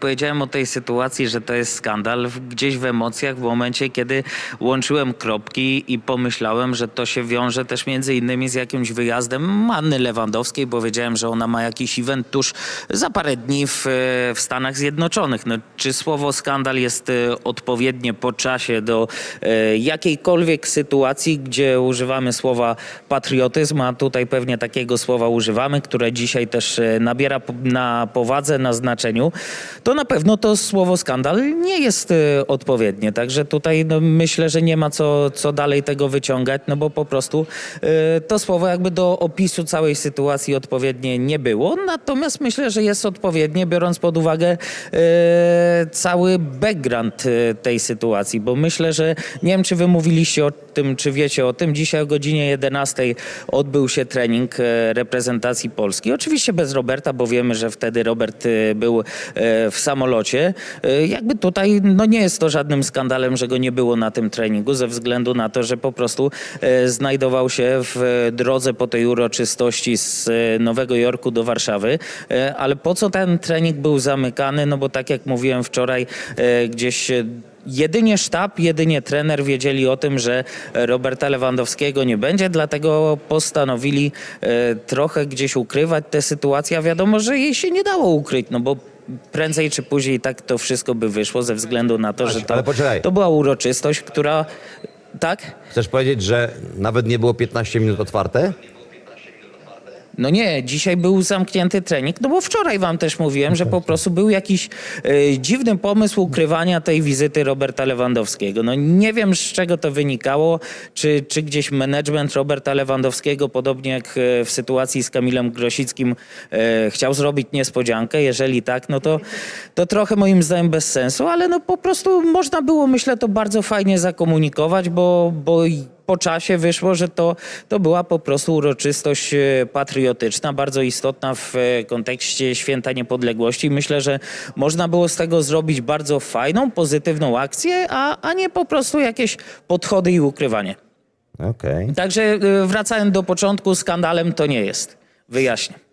Powiedziałem o tej sytuacji, że to jest skandal gdzieś w emocjach, w momencie, kiedy łączyłem kropki i pomyślałem, że to się wiąże też między innymi z jakimś wyjazdem Anny Lewandowskiej, bo wiedziałem, że ona ma jakiś event tuż za parę dni w, w Stanach Zjednoczonych. No, czy słowo skandal jest e, odpowiednie po czasie do e, jakiejkolwiek sytuacji, gdzie używamy słowa patriotyzm, a tutaj pewnie takiego słowa używamy, które dzisiaj też e, nabiera na powadze, na znaczeniu, to na pewno to słowo skandal nie jest e, odpowiednie. Także tutaj no, myślę, że nie ma co, co dalej tego wyciągać, no bo po prostu e, to słowo jakby do opisu całej sytuacji odpowiednie nie było. Natomiast myślę, że jest odpowiednie, biorąc pod uwagę e, cały background tej sytuacji, bo myślę, że nie wiem, czy wy mówiliście o tym, czy wiecie o tym. Dzisiaj o godzinie 11 odbył się trening reprezentacji Polski. Oczywiście bez Roberta, bo wiemy, że wtedy Robert był e, samolocie. E, Jakby tutaj no nie jest to żadnym skandalem, że go nie było na tym treningu, ze względu na to, że po prostu e, znajdował się w drodze po tej uroczystości z e, Nowego Jorku do Warszawy. Ale po co ten trening był zamykany? No bo tak jak mówiłem wczoraj, gdzieś Jedynie sztab, jedynie trener wiedzieli o tym, że Roberta Lewandowskiego nie będzie, dlatego postanowili trochę gdzieś ukrywać tę sytuację, a wiadomo, że jej się nie dało ukryć, no bo prędzej czy później tak to wszystko by wyszło ze względu na to, że ale to, poczekaj. to była uroczystość, która... Tak? Chcesz powiedzieć, że nawet nie było 15 minut otwarte? No nie, dzisiaj był zamknięty trening, no bo wczoraj wam też mówiłem, że po prostu był jakiś e, dziwny pomysł ukrywania tej wizyty Roberta Lewandowskiego. No nie wiem z czego to wynikało, czy, czy gdzieś management Roberta Lewandowskiego, podobnie jak e, w sytuacji z Kamilem Grosickim, e, chciał zrobić niespodziankę. Jeżeli tak, no to, to trochę moim zdaniem bez sensu, ale no po prostu można było, myślę, to bardzo fajnie zakomunikować, bo, bo po czasie wyszło, że to, to była po prostu uroczystość e, patriotyczna, bardzo istotna w e, kontekście Święta Niepodległości. Myślę, że można było z tego zrobić bardzo fajną, pozytywną akcję, a, a nie po prostu jakieś podchody i ukrywanie. Okej. Także e, wracając do początku, skandalem to nie jest. Wyjaśnię.